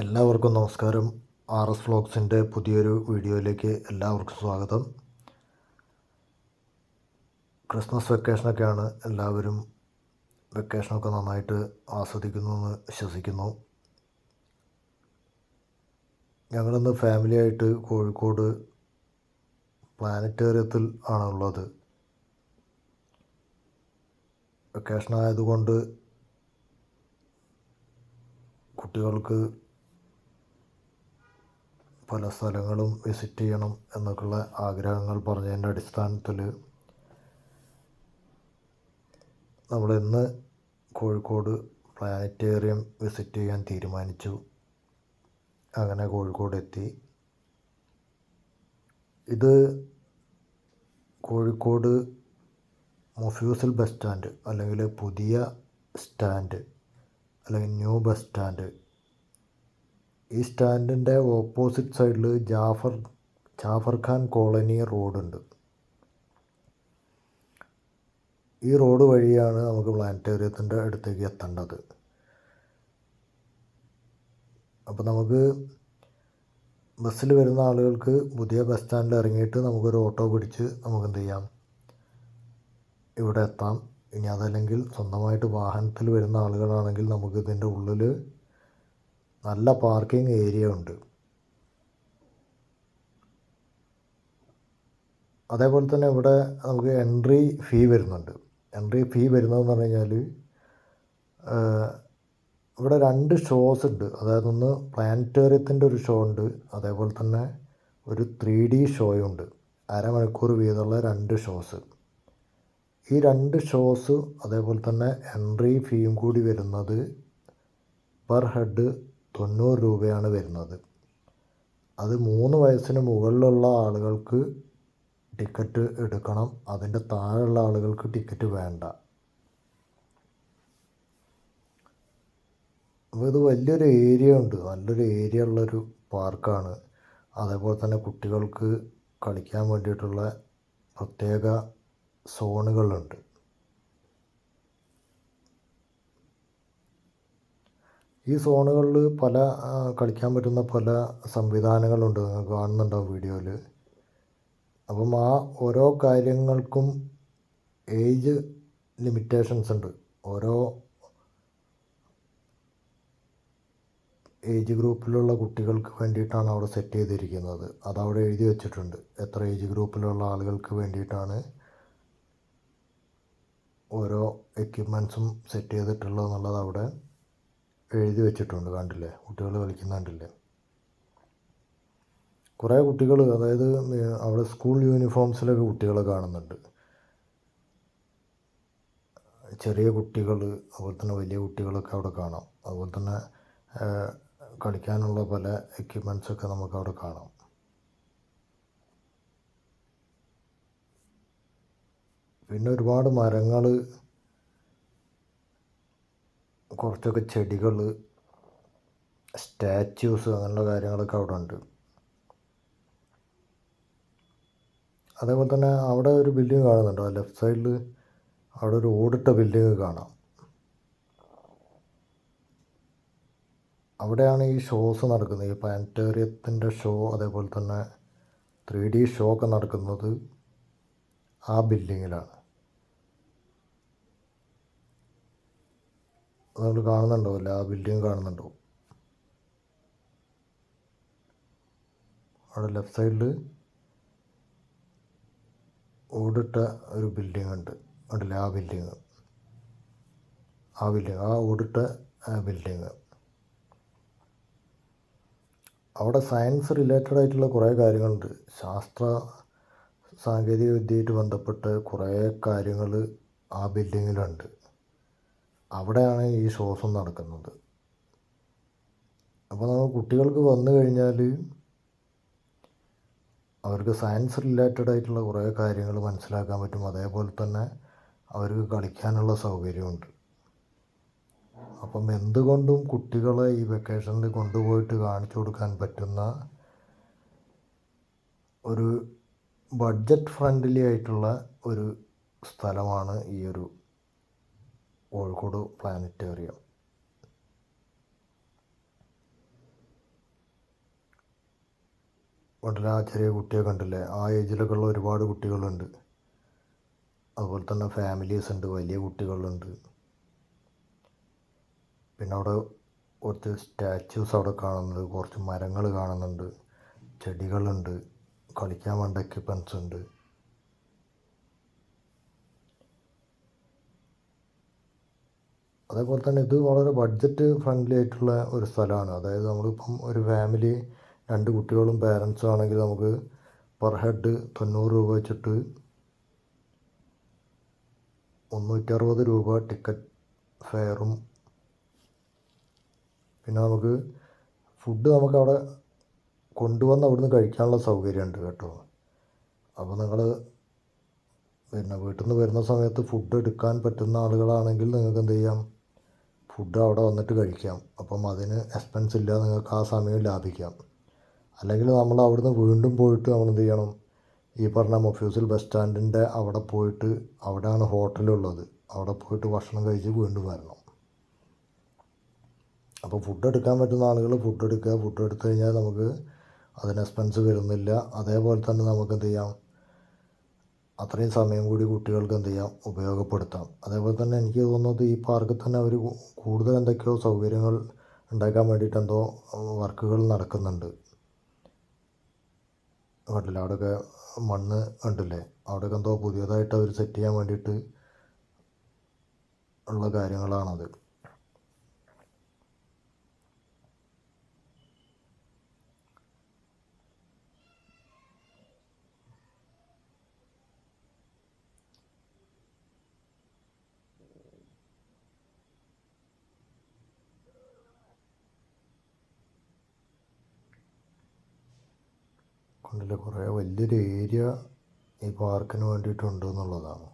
എല്ലാവർക്കും നമസ്കാരം. R S വ്ളോഗ്സിന്റെ പുതിയൊരു വീഡിയോയിലേക്ക് എല്ലാവർക്കും സ്വാഗതം. ക്രിസ്മസ് വെക്കേഷനൊക്കെയാണ് എല്ലാവരും വെക്കേഷനൊക്കെ നന്നായിട്ട് ആസ്വദിക്കുന്നു എന്ന് വിശ്വസിക്കുന്നു. ഞങ്ങളിന്ന് ഫാമിലിയായിട്ട് കോഴിക്കോട് പ്ലാനറ്റേറിയത്തിൽ ആണുള്ളത്. വെക്കേഷൻ ആയതുകൊണ്ട് കുട്ടികൾക്ക് പല സ്ഥലങ്ങളും വിസിറ്റ് ചെയ്യണം എന്നൊക്കെയുള്ള ആഗ്രഹങ്ങൾ പറഞ്ഞതിന്റെ അടിസ്ഥാനത്തിൽ നമ്മൾ ഇന്ന് കോഴിക്കോട് പ്ലാനറ്റേറിയം വിസിറ്റ് ചെയ്യാൻ തീരുമാനിച്ചു. അങ്ങനെ കോഴിക്കോട് എത്തി. ഇത് കോഴിക്കോട് മൊഫ്യൂസൽ ബസ് സ്റ്റാൻഡ് അല്ലെങ്കിൽ പുതിയ സ്റ്റാൻഡ് അല്ലെങ്കിൽ ന്യൂ ബസ് സ്റ്റാൻഡ് ഈ സ്റ്റാൻഡിന്റെ ഓപ്പോസിറ്റ് സൈഡിൽ ജാഫർ ജാഫർ ഖാൻ കോളനി റോഡുണ്ട്. ഈ റോഡ് വഴിയാണ് നമുക്ക് പ്ലാനറ്റേറിയത്തിന്റെ അടുത്തേക്ക് എത്തേണ്ടത്. അപ്പോൾ നമുക്ക് ബസ്സിൽ വരുന്ന ആളുകൾക്ക് പുതിയ ബസ് സ്റ്റാൻഡിൽ ഇറങ്ങിയിട്ട് നമുക്കൊരു ഓട്ടോ പിടിച്ച് നമുക്ക് എന്ത് ചെയ്യാം? ഇവിടെ എത്താം. ഇനി അതല്ലെങ്കിൽ സ്വന്തമായിട്ട് വാഹനത്തിൽ വരുന്ന ആളുകളാണെങ്കിൽ നമുക്ക് ഇതിന്റെ ഉള്ളിൽ നല്ല പാർക്കിംഗ് ഏരിയ ഉണ്ട്. അതേപോലെ തന്നെ ഇവിടെ നമുക്ക് എൻട്രി ഫീ വരുന്നുണ്ട്. എൻട്രി ഫീ വരുന്നതെന്ന് പറഞ്ഞു കഴിഞ്ഞാൽ ഇവിടെ രണ്ട് ഷോസ് ഉണ്ട്. അതായത് ഒന്ന് പ്ലാനറ്റേറിയത്തിന്റെ ഒരു ഷോ ഉണ്ട്. അതേപോലെ തന്നെ ഒരു ത്രീ ഡി ഷോയും ഉണ്ട്. അരമണിക്കൂർ വീതമുള്ള രണ്ട് ഷോസ്. ഈ രണ്ട് ഷോസ് അതേപോലെ തന്നെ എൻട്രി ഫീയും കൂടി വരുന്നത് പെർ ഹെഡ് തൊണ്ണൂറ് രൂപയാണ് വരുന്നത്. അത് മൂന്ന് വയസ്സിന് മുകളിലുള്ള ആളുകൾക്ക് ടിക്കറ്റ് എടുക്കണം. അതിന്റെ താഴെയുള്ള ആളുകൾക്ക് ടിക്കറ്റ് വേണ്ട. അപ്പോൾ ഇത് വലിയൊരു ഏരിയ ഉണ്ട്. നല്ലൊരു ഏരിയ ഉള്ളൊരു പാർക്കാണ്. അതേപോലെ തന്നെ കുട്ടികൾക്ക് കളിക്കാൻ വേണ്ടിയിട്ടുള്ള പ്രത്യേക സോണുകളുണ്ട്. ഈ സോണുകളിൽ പല കളിക്കാൻ പറ്റുന്ന പല സംവിധാനങ്ങളുണ്ട്. നിങ്ങൾ കാണുന്നുണ്ടാവും വീഡിയോയിൽ അപ്പം ആ ഓരോ കാര്യങ്ങൾക്കും ഏജ് ലിമിറ്റേഷൻസ് ഉണ്ട്. ഓരോ ഏജ് ഗ്രൂപ്പിലുള്ള കുട്ടികൾക്ക് വേണ്ടിയിട്ടാണ് അവിടെ സെറ്റ് ചെയ്തിരിക്കുന്നത്. അതവിടെ എഴുതി വെച്ചിട്ടുണ്ട്. എത്ര ഏജ് ഗ്രൂപ്പിലുള്ള ആളുകൾക്ക് വേണ്ടിയിട്ടാണ് ഓരോ എക്യുപ്മെൻസും സെറ്റ് ചെയ്തിട്ടുള്ളത് എന്നുള്ളത് അവിടെ എഴുതി വെച്ചിട്ടുണ്ട് കണ്ടില്ലേ? കുട്ടികൾ കളിക്കുന്ന കണ്ടില്ലേ? കുറേ കുട്ടികൾ അതായത് അവിടെ സ്കൂൾ യൂണിഫോംസിലൊക്കെ കുട്ടികളെ കാണുന്നുണ്ട്. ചെറിയ കുട്ടികൾ അതുപോലെ തന്നെ വലിയ കുട്ടികളൊക്കെ അവിടെ കാണാം. അതുപോലെ തന്നെ കളിക്കാനുള്ള പല എക്യുപ്മെൻസൊക്കെ നമുക്ക് അവിടെ കാണാം. പിന്നെ ഒരുപാട് മരങ്ങൾ കുറച്ചൊക്കെ ചെടികൾ സ്റ്റാച്യൂസ് അങ്ങനെയുള്ള കാര്യങ്ങളൊക്കെ അവിടെ ഉണ്ട് അതേപോലെ തന്നെ അവിടെ ഒരു ബിൽഡിംഗ് കാണുന്നുണ്ടോ. ലെഫ്റ്റ് സൈഡിൽ അവിടെ ഒരു ഓടിട്ട ബിൽഡിങ് കാണാം. അവിടെയാണ് ഈ ഷോസ് നടക്കുന്നത്. ഈ പ്ലാനറ്റേറിയത്തിന്റെ ഷോ അതേപോലെ തന്നെ ത്രീ ഡി ഷോ ഒക്കെ നടക്കുന്നത് ആ ബിൽഡിങ്ങിലാണ് നിങ്ങൾ കാണുന്നുണ്ടാവില്ല ആ ബിൽഡിങ് കാണുന്നുണ്ടോ അവിടെ ലെഫ്റ്റ് സൈഡിൽ ഓടിട്ട ഒരു ബിൽഡിംഗ് ഉണ്ട്. ഉണ്ടല്ലേ ആ ബിൽഡിങ് ആ ബിൽഡിങ് ആ ഓടിട്ട ബിൽഡിങ് അവിടെ സയൻസ് റിലേറ്റഡ് ആയിട്ടുള്ള കുറേ കാര്യങ്ങളുണ്ട്. ശാസ്ത്ര സാങ്കേതിക വിദ്യയായിട്ട് ബന്ധപ്പെട്ട് കുറേ കാര്യങ്ങൾ ആ ബിൽഡിങ്ങിലുണ്ട് അവിടെയാണ് ഈ ശ്വാസം നടക്കുന്നത്. അപ്പോൾ നമ്മൾ കുട്ടികൾക്ക് വന്നു കഴിഞ്ഞാൽ അവർക്ക് സയൻസ് റിലേറ്റഡ് ആയിട്ടുള്ള കുറേ കാര്യങ്ങൾ മനസ്സിലാക്കാൻ പറ്റും. അതേപോലെ തന്നെ അവർക്ക് കളിക്കാനുള്ള സൗകര്യമുണ്ട്. അപ്പം എന്തുകൊണ്ടും കുട്ടികളെ ഈ വെക്കേഷനിൽ കൊണ്ടുപോയിട്ട് കാണിച്ചു കൊടുക്കാൻ പറ്റുന്ന ഒരു ബഡ്ജറ്റ് ഫ്രണ്ട്ലി ആയിട്ടുള്ള ഒരു സ്ഥലമാണ് ഈ ഒരു കോഴിക്കോട് പ്ലാനറ്റേറിയം. വളരെ ആ ചെറിയ കുട്ടിയെ കണ്ടില്ലേ? ആ ഏജിലൊക്കെയുള്ള ഒരുപാട് കുട്ടികളുണ്ട്. അതുപോലെ തന്നെ ഫാമിലീസ് ഉണ്ട് വലിയ കുട്ടികളുണ്ട്. പിന്നെ അവിടെ കുറച്ച് സ്റ്റാച്യൂസ് അവിടെ കാണുന്നുണ്ട് കുറച്ച് മരങ്ങൾ കാണുന്നുണ്ട് ചെടികളുണ്ട് കളിക്കാൻ വേണ്ട എക്യുപ്മെൻസ് ഉണ്ട്. അതേപോലെ തന്നെ ഇത് വളരെ ബഡ്ജറ്റ് ഫ്രണ്ട്ലി ആയിട്ടുള്ള ഒരു സ്ഥലമാണ്. അതായത് നമ്മളിപ്പം ഒരു ഫാമിലി രണ്ട് കുട്ടികളും പേരൻസും ആണെങ്കിൽ നമുക്ക് പെർ ഹെഡ് തൊണ്ണൂറ് രൂപ വെച്ചിട്ട് മുന്നൂറ്ററുപത് രൂപ ടിക്കറ്റ് ഫെയറും പിന്നെ നമുക്ക് ഫുഡ് നമുക്ക് അവിടെ കൊണ്ടുവന്ന് അവിടുന്ന് കഴിക്കാനുള്ള സൗകര്യമുണ്ട് കേട്ടോ. അപ്പോൾ നിങ്ങൾ പിന്നെ വീട്ടിൽ നിന്ന് വരുന്ന സമയത്ത് ഫുഡ് എടുക്കാൻ പറ്റുന്ന ആളുകളാണെങ്കിൽ നിങ്ങൾക്ക് എന്ത് ചെയ്യാം? ഫുഡ് അവിടെ വന്നിട്ട് കഴിക്കാം. അപ്പം അതിന് എക്സ്പെൻസ് ഇല്ല നിങ്ങൾക്ക് ആ സമയം ലാഭിക്കാം. അല്ലെങ്കിൽ നമ്മൾ അവിടുന്ന് വീണ്ടും പോയിട്ട് നമ്മൾ എന്ത് ചെയ്യണം? ഈ പറഞ്ഞ മൊഫ്യൂസിൽ ബസ് സ്റ്റാൻഡിന്റെ അവിടെ പോയിട്ട് അവിടെയാണ് ഹോട്ടലുള്ളത് അവിടെ പോയിട്ട് ഭക്ഷണം കഴിച്ച് വീണ്ടും വരണം. അപ്പോൾ ഫുഡ് എടുക്കാൻ പറ്റുന്ന ആളുകൾ ഫുഡ് എടുക്കുക. ഫുഡ് എടുത്തു കഴിഞ്ഞാൽ നമുക്ക് അതിന് എക്സ്പെൻസ് വരുന്നില്ല. അതേപോലെ തന്നെ നമുക്ക് എന്ത് ചെയ്യാം? അത്രയും സമയം കൂടി കുട്ടികൾക്ക് എന്ത് ചെയ്യാം? ഉപയോഗപ്പെടുത്താം. അതേപോലെ തന്നെ എനിക്ക് തോന്നുന്നത് ഈ പാർക്കിൽ തന്നെ അവർ കൂടുതൽ എന്തൊക്കെയോ സൗകര്യങ്ങൾ ഉണ്ടാക്കാൻ വേണ്ടിയിട്ട് എന്തോ വർക്കുകൾ നടക്കുന്നുണ്ട്. കണ്ടില്ലേ? അവിടെയൊക്കെ മണ്ണ് കണ്ടില്ലേ? അവിടെയൊക്കെ എന്തോ പുതിയതായിട്ട് അവർ സെറ്റ് ചെയ്യാൻ വേണ്ടിയിട്ട് ഉള്ള കാര്യങ്ങളാണത്. കണ്ടില്ലേ കുറേ വലിയൊരു ഏരിയ ഈ പാർക്കിന് വേണ്ടിയിട്ടുണ്ട് എന്നുള്ളതാണ്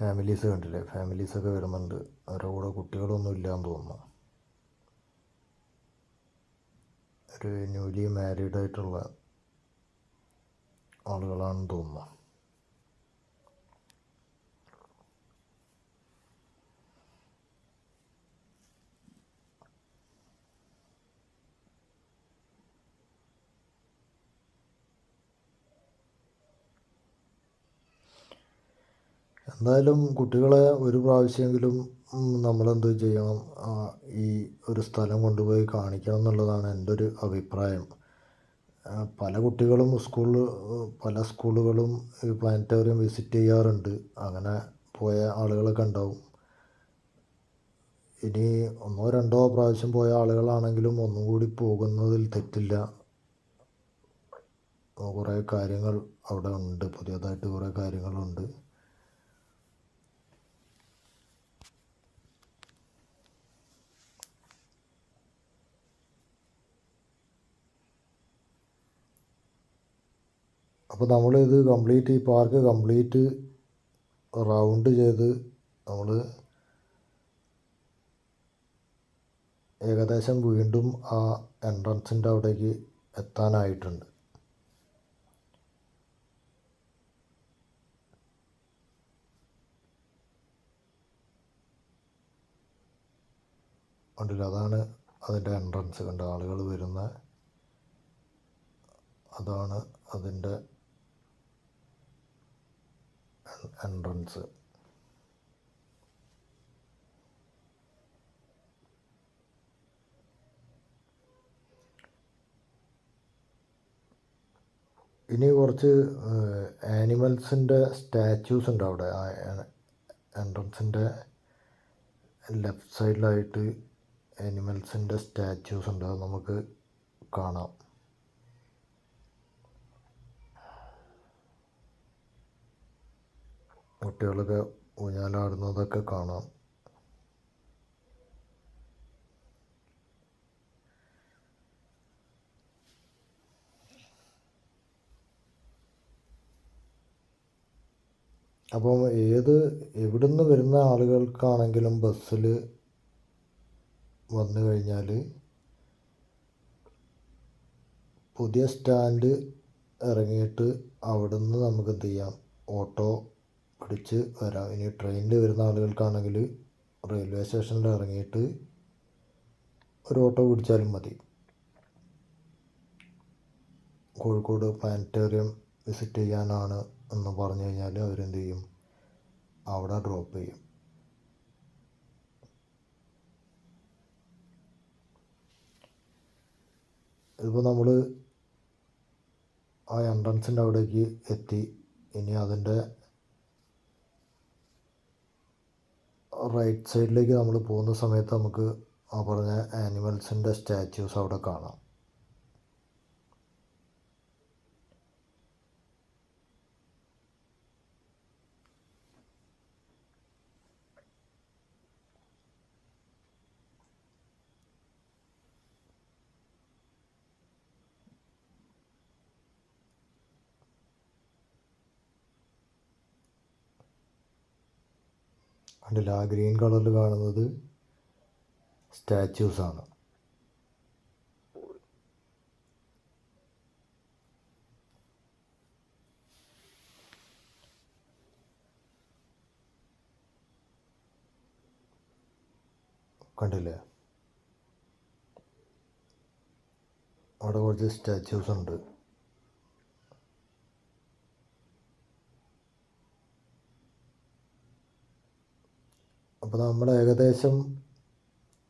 ഫാമിലീസ് കണ്ടില്ലേ? ഫാമിലീസൊക്കെ വരുന്നുണ്ട്. അവരുടെ കൂടെ കുട്ടികളൊന്നും ഇല്ലയെന്ന് തോന്നുന്നു. ഒരു ന്യൂലി മാരീഡ് ആയിട്ടുള്ള ആളുകളാണെന്ന് തോന്നുന്നു. എന്തായാലും കുട്ടികളെ ഒരു പ്രാവശ്യമെങ്കിലും നമ്മളെന്ത് ചെയ്യണം? ഈ ഒരു സ്ഥലം കൊണ്ടുപോയി കാണിക്കണം എന്നുള്ളതാണ് എന്റെ ഒരു അഭിപ്രായം പല കുട്ടികളും സ്കൂളിൽ പല സ്കൂളുകളും ഈ പ്ലാനറ്റോറിയം വിസിറ്റ് ചെയ്യാറുണ്ട്. അങ്ങനെ പോയ ആളുകളൊക്കെ ഉണ്ടാവും. ഇനി ഒന്നോ രണ്ടോ പ്രാവശ്യം പോയ ആളുകളാണെങ്കിലും ഒന്നും കൂടി പോകുന്നതിൽ തെറ്റില്ല. കുറേ കാര്യങ്ങൾ അവിടെ ഉണ്ട്. പുതിയതായിട്ട് കുറേ കാര്യങ്ങളുണ്ട്. അപ്പോൾ നമ്മളിത് കംപ്ലീറ്റ് ഈ പാർക്ക് കംപ്ലീറ്റ് റൗണ്ട് ചെയ്ത് നമ്മൾ ഏകദേശം വീണ്ടും ആ എൻട്രൻസിന്റെ അവിടേക്ക് എത്താനായിട്ടുണ്ട്. അതാണ് അതിന്റെ എൻട്രൻസ് കണ്ട ആളുകൾ വരുന്ന അതാണ് അതിന്റെ എൻട്രൻസ്. ഇനി കുറച്ച് ആനിമൽസിന്റെ സ്റ്റാച്യൂസ് ഉണ്ട് അവിടെ. എൻട്രൻസിന്റെ ലെഫ്റ്റ് സൈഡിലായിട്ട് ആനിമൽസിന്റെ സ്റ്റാച്യൂസ് ഉണ്ട്. അത് നമുക്ക് കാണാം. കുട്ടികളൊക്കെ ഊഞ്ഞാലാടുന്നതൊക്കെ കാണാം. അപ്പം ഏത് എവിടുന്ന് വരുന്ന ആളുകൾക്കാണെങ്കിലും ബസ്സിൽ വന്നു കഴിഞ്ഞാൽ പുതിയ സ്റ്റാൻഡ് ഇറങ്ങിയിട്ട് അവിടുന്ന് നമുക്ക് എന്ത് ചെയ്യാം? ഓട്ടോ പിടിച്ച് വരാം. ഇനി ട്രെയിനിൽ വരുന്ന ആളുകൾക്കാണെങ്കിൽ റെയിൽവേ സ്റ്റേഷനിൽ ഇറങ്ങിയിട്ട് ഒരു ഓട്ടോ പിടിച്ചാലും മതി. കോഴിക്കോട് പ്ലാനറ്റോറിയം വിസിറ്റ് ചെയ്യാനാണ് എന്ന് പറഞ്ഞു കഴിഞ്ഞാൽ അവരെന്ത് ചെയ്യും? അവിടെ ഡ്രോപ്പ് ചെയ്യും. ഇതിപ്പോൾ നമ്മൾ ആ എൻട്രൻസിന്റെ അവിടേക്ക് എത്തി. ഇനി അതിന്റെ റൈറ്റ് സൈഡിലേക്ക് നമ്മൾ പോകുന്ന സമയത്ത് നമുക്ക് ആ പറഞ്ഞ ആനിമൽസിന്റെ സ്റ്റാച്യൂസ് അവിടെ കാണാം. കണ്ടില്ല ആ ഗ്രീൻ കളറിൽ കാണുന്നത് സ്റ്റാച്യൂസ് ആണ്. കണ്ടില്ലേ? അവിടെ കുറച്ച് സ്റ്റാച്യൂസ് ഉണ്ട്. അപ്പോൾ നമ്മൾ ഏകദേശം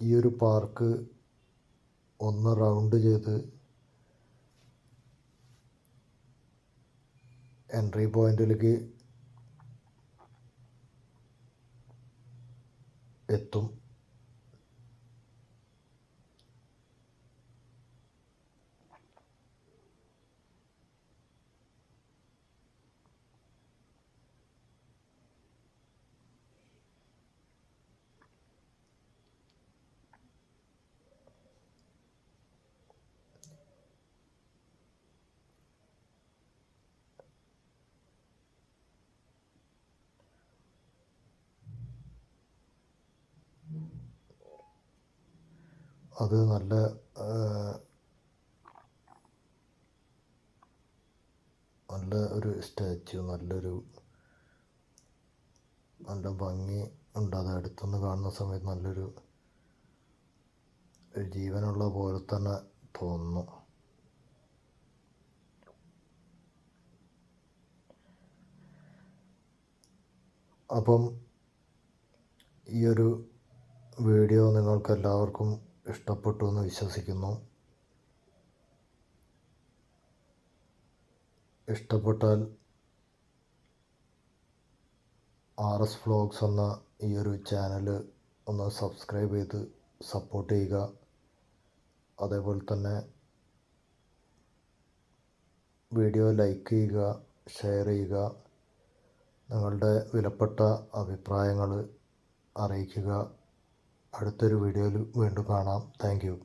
ഈ ഒരു പാർക്ക് ഒന്ന് റൗണ്ട് ചെയ്ത് എൻട്രി പോയിന്റിലേക്ക് എത്തും അത് നല്ല നല്ല ഒരു സ്റ്റാച്ചു നല്ലൊരു നല്ല ഭംഗി ഉണ്ട്. അത് അടുത്തുനിന്ന് കാണുന്ന സമയത്ത് നല്ലൊരു ജീവനുള്ള പോലെ തന്നെ തോന്നുന്നു. അപ്പം ഈ ഒരു വീഡിയോ നിങ്ങൾക്ക് എല്ലാവർക്കും ഇഷ്ടപ്പെട്ടു എന്ന് വിശ്വസിക്കുന്നു. ഇഷ്ടപ്പെട്ടാൽ ആർ എസ് വ്ളോഗ്സ് എന്ന ഈ ഒരു ചാനൽ ഒന്ന് സബ്സ്ക്രൈബ് ചെയ്ത് സപ്പോർട്ട് ചെയ്യുക. അതേപോലെ തന്നെ വീഡിയോ ലൈക്ക് ചെയ്യുക ഷെയർ ചെയ്യുക നിങ്ങളുടെ വിലപ്പെട്ട അഭിപ്രായങ്ങൾ അറിയിക്കുക. അടുത്തൊരു വീഡിയോയിൽ വീണ്ടും കാണാം. താങ്ക്